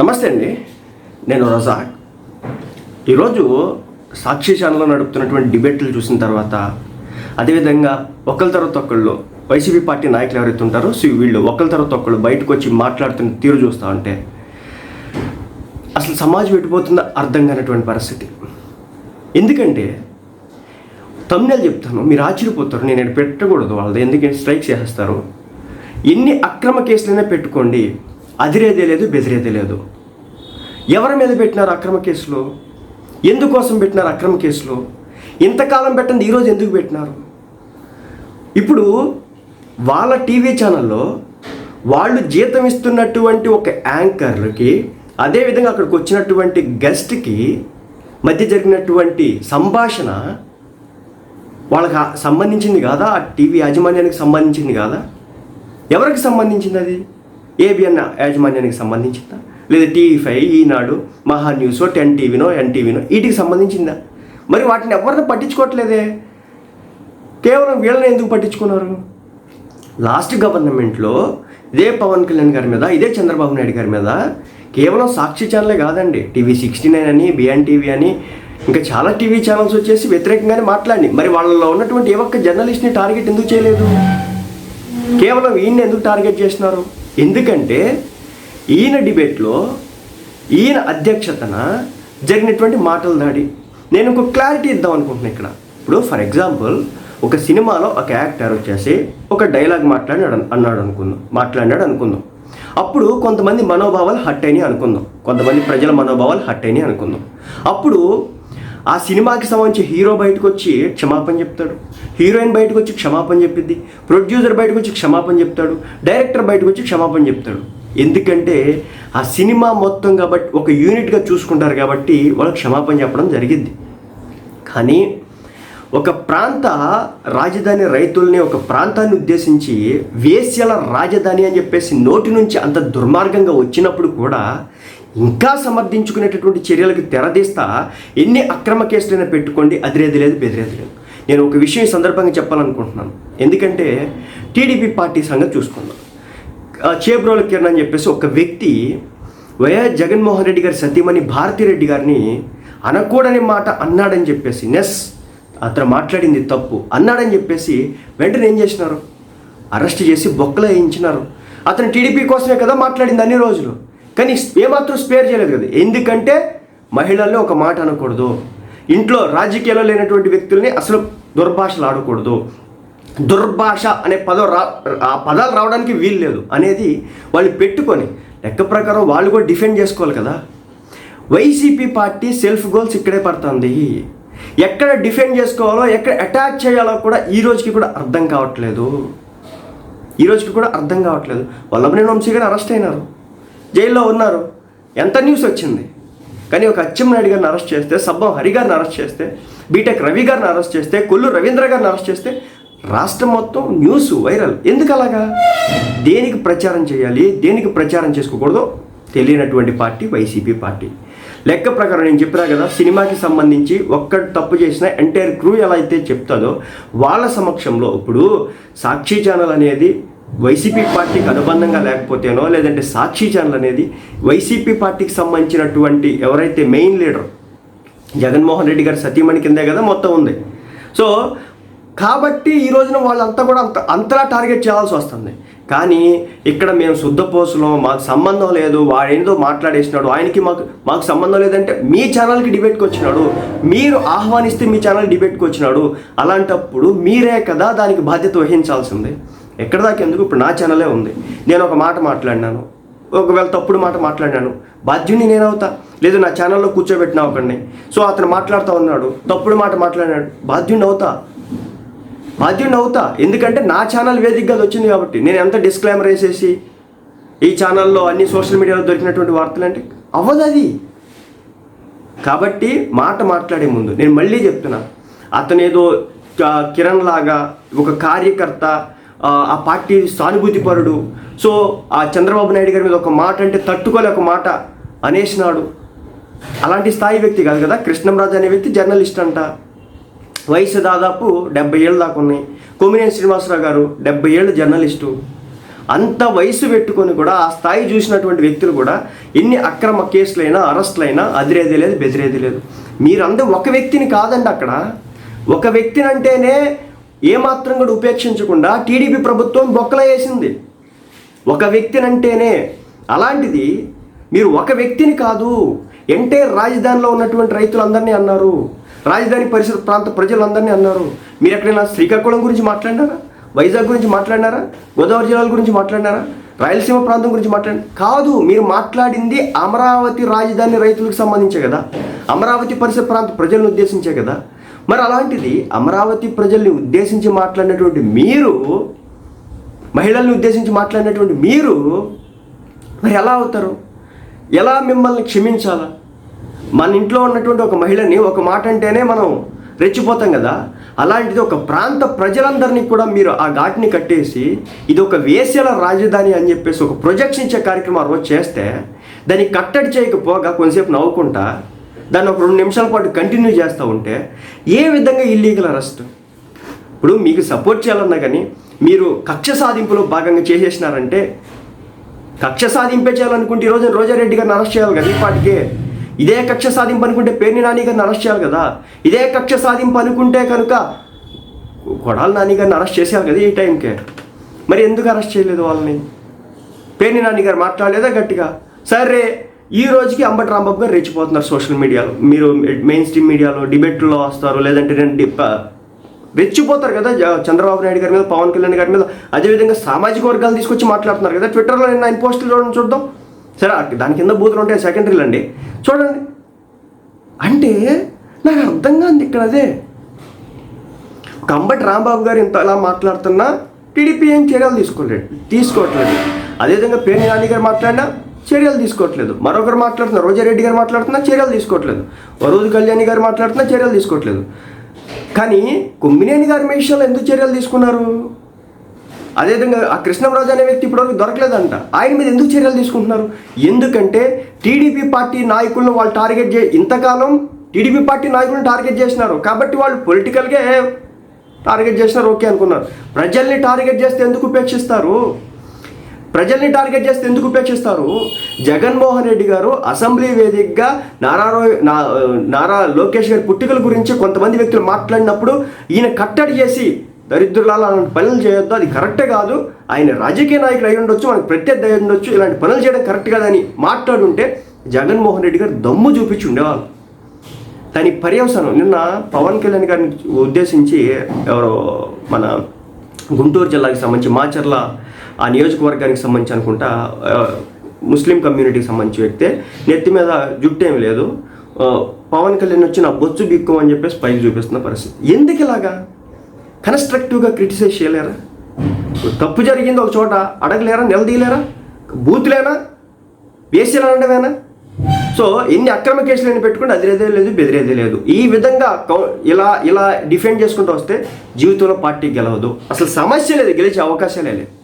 నమస్తే అండి. నేను రజాక్ ఈరోజు సాక్షి ఛానల్లో నడుపుతున్నటువంటి డిబేట్లు చూసిన తర్వాత అదేవిధంగా ఒకరి తర్వాత ఒకళ్ళు వైసీపీ పార్టీ నాయకులు ఎవరైతే ఉంటారో సో వీళ్ళు ఒకరి తర్వాత ఒకళ్ళు బయటకు వచ్చి మాట్లాడుతున్న తీరు చూస్తూ ఉంటే అసలు సమాజం ఎటుపోతుందో అర్థం కానటువంటి పరిస్థితి. ఎందుకంటే తమిళ చెప్తాను మీరు ఆశ్చర్యపోతారు నేను పెట్టకూడదు వాళ్ళది ఎందుకంటే స్ట్రైక్ చేసేస్తారు. ఎన్ని అక్రమ కేసులైనా పెట్టుకోండి అదిరేదే లేదు బెదిరేదే లేదు. ఎవరి మీద పెట్టినారు అక్రమ కేసులు? ఎందుకోసం పెట్టినారు అక్రమ కేసులు? ఇంతకాలం పెట్టండి ఈరోజు ఎందుకు పెట్టినారు? ఇప్పుడు వాళ్ళ టీవీ ఛానల్లో వాళ్ళు జీతం ఇస్తున్నటువంటి ఒక యాంకర్కి అదేవిధంగా అక్కడికి వచ్చినటువంటి గెస్ట్కి మధ్య జరిగినటువంటి సంభాషణ వాళ్ళకి సంబంధించింది కాదా? ఆ టీవీ యాజమాన్యానికి సంబంధించింది కాదా? ఎవరికి సంబంధించింది అది? ఏబిఎన్ యాజమాన్యానికి సంబంధించిందా? లేదా టీవీ ఫైవ్ ఈనాడు మహా న్యూసో టెన్ టీవీనో ఎన్టీవీనో వీటికి సంబంధించిందా? మరి వాటిని ఎవరిని పట్టించుకోవట్లేదే? కేవలం వీళ్ళని ఎందుకు పట్టించుకున్నారు? లాస్ట్ గవర్నమెంట్లో ఇదే పవన్ కళ్యాణ్ గారి మీద ఇదే చంద్రబాబు నాయుడు గారి మీద కేవలం సాక్షి ఛానలే కాదండి. టీవీ సిక్స్టీ నైన్ అని బిఎన్ టీవీ అని ఇంకా చాలా టీవీ ఛానల్స్ వచ్చేసి వ్యతిరేకంగానే మాట్లాడి. మరి వాళ్ళలో ఉన్నటువంటి ఏ ఒక్క జర్నలిస్ట్ని టార్గెట్ ఎందుకు చేయలేదు? కేవలం ఈయన్ని ఎందుకు టార్గెట్ చేసినారు ఎందుకంటే ఈయన డిబేట్లో ఈయన అధ్యక్షతన జరిగినటువంటి మాటల దాడి. నేను ఒక క్లారిటీ ఇద్దాం అనుకుంటున్నాను ఇక్కడ. ఇప్పుడు ఫర్ ఎగ్జాంపుల్ ఒక సినిమాలో ఒక యాక్టర్ వచ్చేసి ఒక డైలాగ్ మాట్లాడినాడు అన్నాడు అనుకుందాం. మాట్లాడినాడు అనుకుందాం. అప్పుడు కొంతమంది మనోభావాలు హట్ అయినాయి అనుకుందాం. కొంతమంది ప్రజల మనోభావాలు హట్ అయినాయి అనుకుందాం. అప్పుడు ఆ సినిమాకి సంబంధించి హీరో బయటకు వచ్చి క్షమాపణ చెప్తాడు. హీరోయిన్ బయటకు వచ్చి క్షమాపణ చెప్పిద్ది. ప్రొడ్యూసర్ బయటకు వచ్చి క్షమాపణ చెప్తాడు. డైరెక్టర్ బయటకు వచ్చి క్షమాపణ చెప్తాడు. ఎందుకంటే ఆ సినిమా మొత్తం కాబట్టి ఒక యూనిట్గా చూసుకుంటారు కాబట్టి వాళ్ళు క్షమాపణ చెప్పడం జరిగింది కానీ ఒక ప్రాంత రాజధాని రైతుల్ని ఒక ప్రాంతాన్ని ఉద్దేశించి వేశ్యల రాజధాని అని చెప్పేసి నోటి నుంచి అంత దుర్మార్గంగా వచ్చినప్పుడు కూడా ఇంకా సమర్థించుకునేటటువంటి చర్యలకు తెరదీస్తా ఎన్ని అక్రమ కేసులైనా పెట్టుకోండి అదిరేది లేదు బెదిరేది లేదు. నేను ఒక విషయం ఈ సందర్భంగా చెప్పాలనుకుంటున్నాను. ఎందుకంటే టీడీపీ పార్టీ సంగతి చూసుకుందాం. ఆ, చేబ్రోల కిరణ్ అని చెప్పేసి ఒక వ్యక్తి వైఎస్ జగన్మోహన్ రెడ్డి గారి సతీమణి భారతిరెడ్డి గారిని అనకూడని మాట అన్నాడని చెప్పేసి నెస్ అతను మాట్లాడింది తప్పు అన్నాడని చెప్పేసి వెంటనే ఏం చేసినారు? అరెస్ట్ చేసి బొక్కలో వేయించినారు. అతను టీడీపీ కోసమే కదా మాట్లాడింది అన్ని రోజులు. కానీ ఏమాత్రం స్పేర్ చేయలేదు కదా. ఎందుకంటే మహిళల్లో ఒక మాట అనకూడదు. ఇంట్లో రాజకీయాల్లో లేనటువంటి వ్యక్తుల్ని అసలు దుర్భాషలు ఆడకూడదు. దుర్భాష అనే పదం రా ఆ పదాలు రావడానికి వీలు లేదు అనేది వాళ్ళు పెట్టుకొని లెక్క ప్రకారం వాళ్ళు కూడా డిఫెండ్ చేసుకోవాలి కదా. వైసీపీ పార్టీ సెల్ఫ్ గోల్స్ ఇక్కడే పడుతుంది. ఎక్కడ డిఫెండ్ చేసుకోవాలో ఎక్కడ అటాక్ చేయాలో కూడా ఈ రోజుకి కూడా అర్థం కావట్లేదు. ఈ రోజుకి కూడా అర్థం కావట్లేదు. వల్లభనేని వంశీ గారు అరెస్ట్ అయినారు. జైల్లో ఉన్నారు. ఎంత న్యూస్ వచ్చింది? కానీ ఒక అచ్చెన్నాయుడు గారిని అరెస్ట్ చేస్తే సబ్బం హరి గారిని అరెస్ట్ చేస్తే బీటెక్ రవి గారిని అరెస్ట్ చేస్తే కొల్లు రవీంద్ర గారిని అరెస్ట్ చేస్తే రాష్ట్రం మొత్తం న్యూస్ వైరల్. ఎందుకు అలాగా? దేనికి ప్రచారం చేయాలి? దేనికి ప్రచారం చేసుకోకూడదో? తెలియనటువంటి పార్టీ వైసీపీ పార్టీ. లెక్క ప్రకారం నేను చెప్పినా కదా సినిమాకి సంబంధించి ఒక్కటి తప్పు చేసిన ఎంటైర్ క్రూ ఎలా అయితే చెప్తాదో వాళ్ళ సమక్షంలో ఇప్పుడు సాక్షి ఛానల్ అనేది వైసీపీ పార్టీకి అనుబంధంగా లేకపోతేనో లేదంటే సాక్షి ఛానల్ అనేది వైసీపీ పార్టీకి సంబంధించినటువంటి ఎవరైతే మెయిన్ లీడర్ జగన్మోహన్ రెడ్డి గారి సతీమణి కిందే కదా మొత్తం ఉంది. సో కాబట్టి ఈ రోజున వాళ్ళంతా కూడా అంత అంతలా టార్గెట్ చేయాల్సి వస్తుంది. కానీ ఇక్కడ మేము శుద్ధపోసులం మాకు సంబంధం లేదు వాడేందో మాట్లాడేసినాడు ఆయనకి మాకు మాకు సంబంధం లేదంటే మీ ఛానల్కి డిబేట్కి వచ్చినాడు మీరు ఆహ్వానిస్తే మీ ఛానల్ డిబేట్కి వచ్చినాడు అలాంటప్పుడు మీరే కదా దానికి బాధ్యత వహించాల్సింది. ఎక్కడ దాకా ఎందుకు? ఇప్పుడు నా ఛానలే ఉంది. నేను ఒక మాట మాట్లాడినాను. ఒకవేళ తప్పుడు మాట మాట్లాడినాను బాధ్యుని నేనవుతా లేదు నా ఛానల్లో కూర్చోబెట్టినా ఒకడిని. సో అతను మాట్లాడుతూ ఉన్నాడు తప్పుడు మాట మాట్లాడినాడు బాధ్యుని అవుతా? బాధ్యుని అవుతా? ఎందుకంటే నా ఛానల్ వేదికగా వచ్చింది కాబట్టి. నేను ఎంత డిస్క్లైమర్ వేసేసి ఈ ఛానల్లో అన్ని సోషల్ మీడియాలో దొరికినటువంటి వార్తలు అంటే అవ్వదు అది. కాబట్టి మాట మాట్లాడే ముందు నేను మళ్ళీ చెప్తున్నా. అతను ఏదో కిరణ్ లాగా ఒక కార్యకర్త ఆ, పార్టీ సానుభూతి పరుడు సో ఆ చంద్రబాబు నాయుడు గారి మీద ఒక మాట అంటే తట్టుకోలే ఒక మాట అనేసినాడు. అలాంటి స్థాయి వ్యక్తి కాదు కదా కృష్ణంరాజు అనే వ్యక్తి జర్నలిస్ట్ అంట. వయసు దాదాపు డెబ్బై ఏళ్ళు దాకా ఉన్నాయి. కొమ్మినేని శ్రీనివాసరావు గారు డెబ్బై ఏళ్ళు జర్నలిస్టు. అంత వయసు పెట్టుకొని కూడా ఆ స్థాయి చూసినటువంటి వ్యక్తులు కూడా ఎన్ని అక్రమ కేసులైనా అరెస్టులైనా అదిరేది లేదు బెదిరేది లేదు. మీరందరూ ఒక వ్యక్తిని కాదండి అక్కడ. ఒక వ్యక్తిని అంటేనే ఏమాత్రం కూడా ఉపేక్షించకుండా టీడీపీ ప్రభుత్వం బొక్కల వేసింది. ఒక వ్యక్తిని అంటేనే అలాంటిది మీరు ఒక వ్యక్తిని కాదు ఎంటైర్ రాజధానిలో ఉన్నటువంటి రైతులందరినీ అన్నారు రాజధాని పరిసర ప్రాంత ప్రజలందరినీ అన్నారు. మీరు ఎక్కడైనా శ్రీకాకుళం గురించి మాట్లాడినారా? వైజాగ్ గురించి మాట్లాడినారా? గోదావరి జిల్లాల గురించి మాట్లాడినారా? రాయలసీమ ప్రాంతం గురించి మాట్లాడి కాదు మీరు మాట్లాడింది అమరావతి రాజధాని రైతులకు సంబంధించే కదా. అమరావతి పరిసర ప్రాంత ప్రజలను ఉద్దేశించే కదా. మరి అలాంటిది అమరావతి ప్రజల్ని ఉద్దేశించి మాట్లాడినటువంటి మీరు మహిళల్ని ఉద్దేశించి మాట్లాడినటువంటి మీరు మరి ఎలా అవుతారు? ఎలా మిమ్మల్ని క్షమించాలా? మన ఇంట్లో ఉన్నటువంటి ఒక మహిళని ఒక మాట అంటేనే మనం రెచ్చిపోతాం కదా. అలాంటిది ఒక ప్రాంత ప్రజలందరినీ కూడా మీరు ఆ ఘాటిని కట్టేసి ఇది ఒక వేసేల రాజధాని అని చెప్పేసి ఒక ప్రొజెక్షన్ ఇచ్చే కార్యక్రమం ఆ రోజు చేస్తే దాన్ని కట్టడి చేయకపోగా కొంతసేపు నవ్వుకుంటా దాన్ని ఒక రెండు నిమిషాల పాటు కంటిన్యూ చేస్తూ ఉంటే ఏ విధంగా ఇల్లీగల్ అరెస్ట్ ఇప్పుడు మీకు సపోర్ట్ చేయాలన్నా కానీ మీరు కక్ష సాధింపులో భాగంగా చేసేసినారంటే కక్ష సాధింపే చేయాలనుకుంటే ఈరోజు రోజారెడ్డి గారిని అరెస్ట్ చేయాలి కదా ఈ ఇదే కక్ష సాధింపు అనుకుంటే పేర్ని నాని గారిని అరెస్ట్ చేయాలి కదా. ఇదే కక్ష సాధింపు అనుకుంటే కనుక కొడాలి నాని గారిని అరెస్ట్ చేసేయాలి కదా ఈ టైంకే. మరి ఎందుకు అరెస్ట్ చేయలేదు వాళ్ళని? పేర్ని నాని గారు మాట్లాడలేదా గట్టిగా? సరే ఈ రోజుకి అంబటి రాంబాబు గారు రెచ్చిపోతున్నారు సోషల్ మీడియాలో. మీరు మెయిన్ స్ట్రీమ్ మీడియాలో డిబేట్లో వస్తారు లేదంటే నేను రెచ్చిపోతారు కదా చంద్రబాబు నాయుడు గారి మీద పవన్ కళ్యాణ్ గారి మీద. అదేవిధంగా సామాజిక వర్గాలు తీసుకొచ్చి మాట్లాడుతున్నారు కదా ట్విట్టర్లో నేను ఆయన పోస్టులు చూడండి చూద్దాం. సరే దాని కింద బూతులు ఉంటాయి సెకండరీలు అండి. చూడండి. అంటే నాకు అర్థం కాదు ఇక్కడ అదే. కంబటి రాంబాబు గారు ఇంత అలా మాట్లాడుతున్నా టీడీపీ ఏం చర్యలు తీసుకోలేదు తీసుకోవట్లేదు. అదేవిధంగా పేరు నాని గారు మాట్లాడినా చర్యలు తీసుకోవట్లేదు. మరొకరు మాట్లాడుతున్నారు రోజారెడ్డి గారు మాట్లాడుతున్నా చర్యలు తీసుకోవట్లేదు. వరూరు కళ్యాణి గారు మాట్లాడుతున్నా చర్యలు తీసుకోవట్లేదు. కానీ కొమ్మినేని గారి విషయంలో ఎందుకు చర్యలు తీసుకున్నారు? అదేవిధంగా ఆ కృష్ణంరాజు అనే వ్యక్తి ఇప్పటివరకు దొరకలేదంట. ఆయన మీద ఎందుకు చర్యలు తీసుకుంటున్నారు? ఎందుకంటే టీడీపీ పార్టీ నాయకులను వాళ్ళు టార్గెట్ చే ఇంతకాలం టీడీపీ పార్టీ నాయకులను టార్గెట్ చేసినారు. కాబట్టి వాళ్ళు పొలిటికల్గా టార్గెట్ చేసినారు ఓకే అనుకున్నారు. ప్రజల్ని టార్గెట్ చేస్తే ఎందుకు ఉపేక్షిస్తారు? ప్రజల్ని టార్గెట్ చేస్తే ఎందుకు ఉపేక్షిస్తారు? జగన్మోహన్ రెడ్డి గారు అసెంబ్లీ వేదికగా నారా రో- నా- నారా లోకేష్ గారి పుట్టికల గురించి కొంతమంది వ్యక్తులు మాట్లాడినప్పుడు ఈయన కట్టడి చేసి దరిద్రులాల అలాంటి పనులు చేయొద్దు అది కరెక్టే కాదు. ఆయన రాజకీయ నాయకులు అయి ఉండొచ్చు మనకు ప్రత్యర్థి అయి ఉండొచ్చు. ఇలాంటి పనులు చేయడం కరెక్ట్ కాదని మాట్లాడుంటే జగన్మోహన్ రెడ్డి గారు దమ్ము చూపించి ఉండేవాళ్ళు. దాని పర్యవసానం. నిన్న పవన్ కళ్యాణ్ గారిని ఉద్దేశించి ఎవరో మన గుంటూరు జిల్లాకి సంబంధించి మాచర్ల ఆ నియోజకవర్గానికి సంబంధించి అనుకుంటా ముస్లిం కమ్యూనిటీకి సంబంధించి వ్యక్తే నెత్తి మీద జుట్టు ఏం లేదు. పవన్ కళ్యాణ్ వచ్చి నా బొచ్చు బిక్కు అని చెప్పేసి పైకి చూపిస్తున్న పరిస్థితి. ఎందుకు ఇలాగా? కన్స్ట్రక్టివ్గా క్రిటిసైజ్ చేయలేరా? తప్పు జరిగింది ఒక చోట అడగలేరా? నిలదీయలేరా? బూతులేనా? వేసేలా సో ఎన్ని అక్రమ కేసులు పెట్టుకుంటే అదిరేదే లేదు బెదిరేదే లేదు. ఈ విధంగా కౌ- ఇలా ఇలా డిఫెండ్ చేసుకుంటూ వస్తే జీవితంలో పార్టీ గెలవదు. అసలు సమస్య లేదు గెలిచే అవకాశాలే లేదు